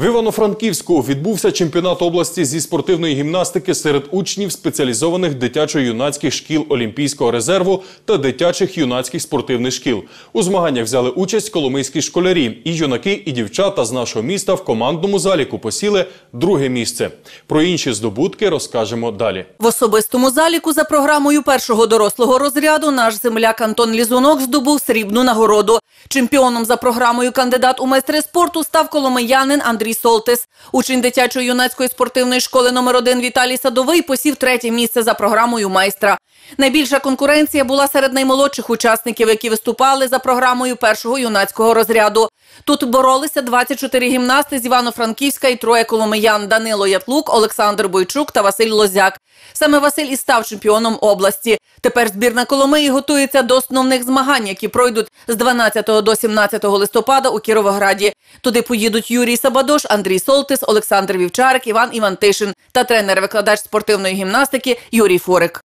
В Івано-Франківську відбувся чемпіонат області зі спортивної гімнастики серед учнів спеціалізованих дитячо-юнацьких шкіл Олімпійського резерву та дитячих юнацьких спортивних шкіл. У змаганнях взяли участь коломийські школярі. І юнаки, і дівчата з нашого міста в командному заліку посіли друге місце. Про інші здобутки розкажемо далі. В особистому заліку за програмою першого дорослого розряду наш земляк Антон Лізунок здобув срібну нагороду. Чемпіоном за програмою кандидат у майстри спорту став коломиянин Андрій Солтис. Учень дитячої юнацької спортивної школи номер 1 Віталій Садовий посів третє місце за програмою майстра. Найбільша конкуренція була серед наймолодших учасників, які виступали за програмою першого юнацького розряду. Тут боролися 24 гімнасти з Івано-Франківська і троє коломиян Данило Ятлук, Олександр Бойчук та Василь Лозяк. Саме Василь і став чемпіоном області. Тепер збірна Коломиї готується до основних змагань, які пройдуть з 12 до 17 листопада у Кіровограді. Туди поїдуть Юрій Сабадош, Андрій Солтис, Олександр Вівчарик, Іван Івантишин та тренер-викладач спортивної гімнастики Юрій Фурик.